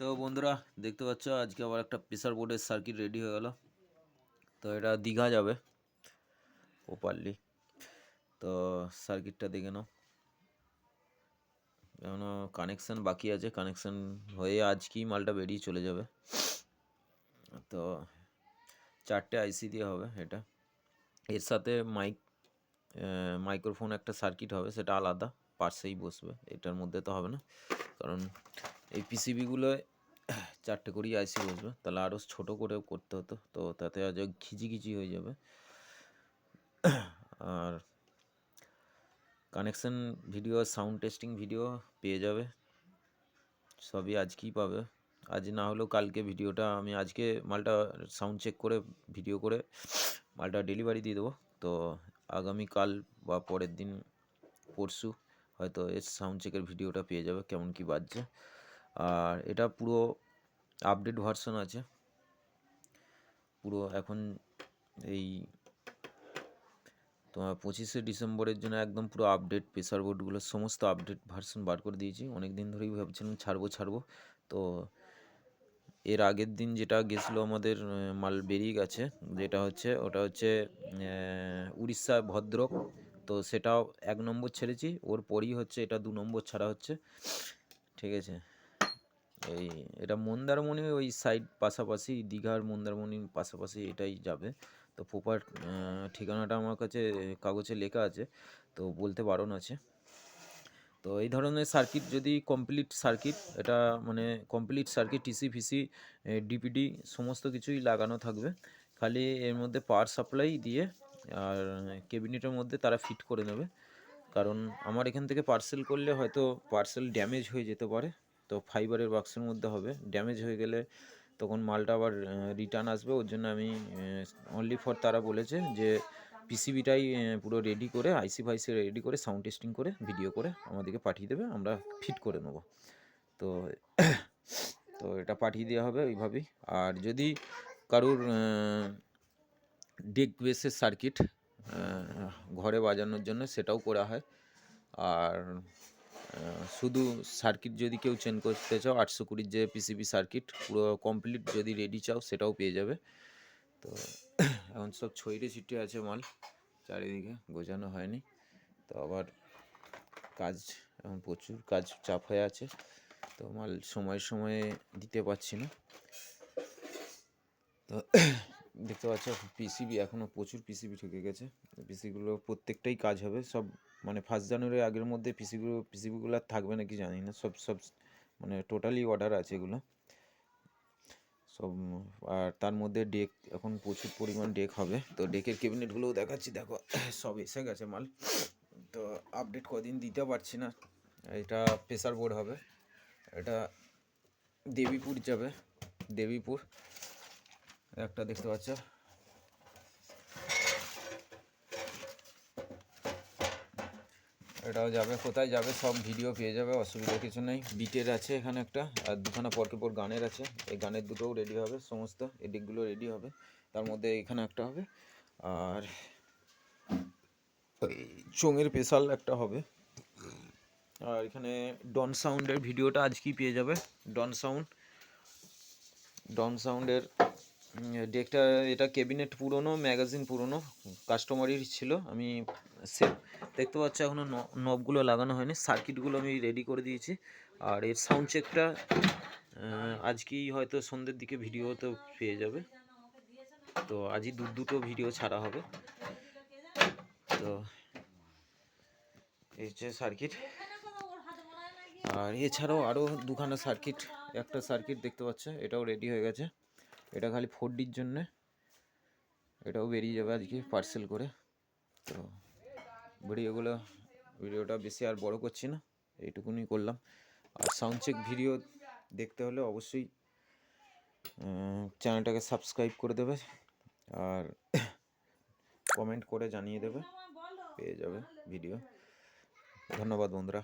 তো বন্ধুরা, দেখতে পাচ্ছ, আজকে আবার একটা প্রেসার বোর্ডের সার্কিট রেডি হয়ে গেল। তো এটা দীঘা যাবে প্রপারলি তো সার্কিটটা দেখে নাও। এখনও কানেকশান বাকি আছে কানেকশান হয়ে আজকেই মালটা বেরিয়ে চলে যাবে। তো চারটে আইসি দিয়ে হবে এটা। এর সাথে মাইক মাইক্রোফোন একটা সার্কিট হবে, সেটা আলাদা পার্সেই বসবে। এটার মধ্যে তো হবে না। কারণ এই পিসিবিগুলোয় চারটে করেই আইসি বসবে। তাহলে আরও ছোটো করে করতে হতো, তো তাতে আজ খিচিখিচি হয়ে যাবে। আর connection video sound testing video পেয়ে যাবে। সবই আজকেই পাবে। আজ না হলেও কালকে ভিডিওটা আমি আজকে মালটা সাউন্ড চেক করে ভিডিও করে মালটা ডেলিভারি দিয়ে দেবো। তো আগামীকাল বা পরের দিন, পরশু হয়তো এর সাউন্ড চেকের ভিডিওটা পেয়ে যাবে, কেমন কি বাজছে। আর এটা পুরো আপডেট ভার্সন আছে। পুরো এখন এই তোমার পঁচিশে ডিসেম্বরের জন্য একদম পুরো আপডেট প্রেসার বোর্ডগুলোর সমস্ত আপডেট ভার্সন বার করে দিয়েছি। অনেক দিন ধরেই ভাবছিলাম ছাড়বো ছাড়বো। তো এর আগের দিন যেটা গেছিল আমাদের মাল বেরিয়ে গেছে, যেটা হচ্ছে, ওটা হচ্ছে উড়িষ্যা ভদ্রক। তো সেটাও এক নম্বর ছেড়েছি, ওর পরই হচ্ছে, এটা দু নম্বর ছাড়া হচ্ছে। ঠিক আছে? এই, এটা মন্দারমণি ওই সাইড পাশাপাশি, দীঘার মন্দারমণির পাশাপাশি এটাই যাবে। তো প্রপার ঠিকানাটা আমার কাছে কাগজে লেখা আছে, তো বলতে বারণ আছে। তো এই ধরনের সার্কিট যদি কমপ্লিট সার্কিট এটা মানে কমপ্লিট সার্কিট টিসি ফিসি ডিপিডি সমস্ত কিছুই লাগানো থাকবে। খালি এর মধ্যে পাওয়ার সাপ্লাই দিয়ে, আর ক্যাবিনেটের মধ্যে তারা ফিট করে নেবে। কারণ আমার এখান থেকে পার্সেল করলে হয়তো পার্সেল ড্যামেজ হয়ে যেতে পারে। তো ফাইবারের বাক্সের মধ্যে হবে। ড্যামেজ হয়ে গেলে তখন মালটা আবার রিটার্ন আসবে। ওর জন্য আমি অনলি ফর তারা বলেছে যে পিসিবিটাই পুরো রেডি করে আইসি ফাইসি রেডি করে সাউন্ড টেস্টিং করে ভিডিও করে আমাদেরকে পাঠিয়ে দেবে। আমরা ফিট করে নেব। তো তো এটা পাঠিয়ে দেওয়া হবে ওইভাবেই। আর যদি কারুর ডেক বেসের সার্কিট ঘরে বাজানোর জন্য সেটাও করা হয়। আর শুধু সার্কিট যদি কেউ চেন করতে চাও, আটশো কুড়ির যে পিসিবি সার্কিট পুরো কমপ্লিট যদি রেডি চাও, সেটাও পেয়ে যাবে। তো এখন সব ছইরে ছিটে আছে মাল, চারিদিকে গোছানো হয়নি। তো আবার কাজ, এখন প্রচুর কাজ চাপ হয়ে আছে। তো মাল সময় সময়ে দিতে পারছি না। তো দেখতে পাচ্ছ পিসিবি এখনও প্রচুর পিসিবি ঢুকে গেছে। পিসিগুলো প্রত্যেকটাই কাজ হবে, সব মানে ফার্স্ট জানুয়ারির আগের মধ্যে পিসিগুলো পিসিবিগুলো আর থাকবে নাকি জানি না, সব সব মানে টোটালি অর্ডার আছে এগুলো। সব, আর তার মধ্যে ডেক এখন প্রচুর পরিমাণ ডেক হবে। তো ডেকের ক্যাবিনেটগুলোও দেখাচ্ছি, দেখো, সব এসে গেছে মাল। তো আপডেট কদিন দিতে পারছি না। এটা প্রেসার বোর্ড হবে। এটা দেবীপুর যাবে, দেবীপুর। একটা দেখতে পাচ্ছ। এটাও যাবে, কোথায় যাবে, সব ভিডিও পেয়ে যাবে, অসুবিধা কিছু নেই। বিটের আছে এখানে একটা, আর দুখানা পরকে পর গানের আছে। এই গানের দুটোও রেডি হবে, সমস্ত এই দিকগুলো রেডি হবে। তার মধ্যে এখানে একটা হবে, আর চোঙের স্পেশাল একটা হবে। আর এখানে ডন সাউন্ডের ভিডিওটা আজকেই পেয়ে যাবে? ডন সাউন্ড ডন সাউন্ডের ডেকটা এটা ক্যাবিনেট পুরনো ম্যাগাজিন পুরনো কাস্টমারেরই ছিল, আমি সেট দেখতে পাচ্ছ এখনও নবগুলো লাগানো হয়নি সার্কিটগুলো আমি রেডি করে দিয়েছি। আর এর সাউন্ড চেকটা আজকেই হয়তো সন্ধ্যের দিকে ভিডিও তো পেয়ে যাবে। তো আজই দু, দুটো ভিডিও ছাড়া হবে। তো এই হচ্ছে সার্কিট আর এছাড়াও আরও দুখানা সার্কিট একটা সার্কিট দেখতে পাচ্ছ, এটাও রেডি হয়ে গেছে। এটা খালি ফোর ডির জন্যে। এটাও বেরিয়ে যাবে আজকে পার্সেল করে। তো ভিডিওগুলো, ভিডিওটা বেশি আর বড় করছি না এইটুকুনি করলাম। আর সাউন্ড চেক ভিডিও দেখতে হলে অবশ্যই চ্যানেলটাকে সাবস্ক্রাইব করে দেবে আর কমেন্ট করে জানিয়ে দেবে। পেয়ে যাবে ভিডিও ধন্যবাদ বন্ধুরা।